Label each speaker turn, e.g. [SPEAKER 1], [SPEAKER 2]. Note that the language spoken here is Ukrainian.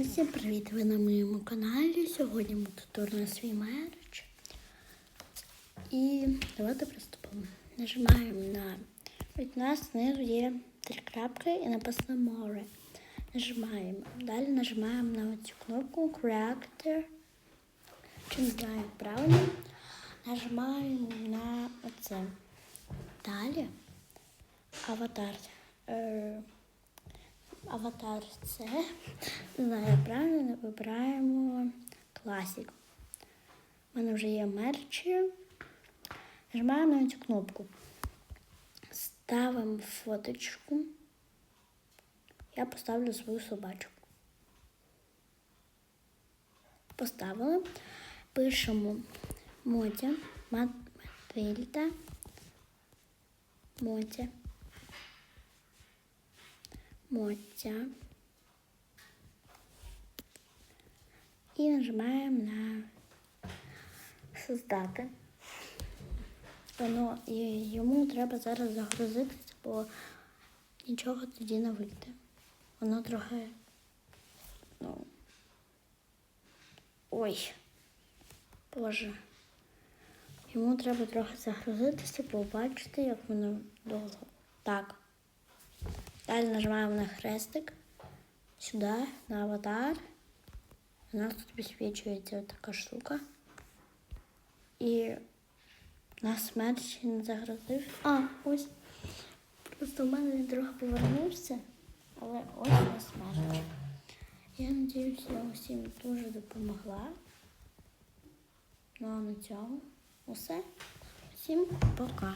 [SPEAKER 1] Усім привіт! Ви на моєму каналі. Сьогодні ми тут на свій мерч. І давайте приступимо. Нажимаємо на. Від нас знизу є три крапки і написано море. Нажимаємо. Далі нажимаємо на цю кнопку Character. Чи не знаю, правильно. Нажимаємо на оце. Далі аватар. Аватар це правильно вибираємо класік. У мене вже є мерчі. Нажимаємо на цю кнопку. Ставимо фоточку. Я поставлю свою собачку. Поставили. Пишемо Мотя, Матильда, Мотя. Мотя. І нажимаємо на создати. Воно, йому треба зараз загрузитися, бо нічого тоді не вийде. Воно трохи. Ну. Ой. Боже. Йому треба трохи загрузитися, побачити, як воно довго. Так. Далі нажимаємо на хрестик, сюди, на аватар. У нас тут висвічується така штука. І нас мерч не загрузив. А, ось. Просто в мене він трохи повернувся, але ось у нас мерч. Я сподіваюся, я усім дуже допомогла. Ну а на цьому усе. Всім пока.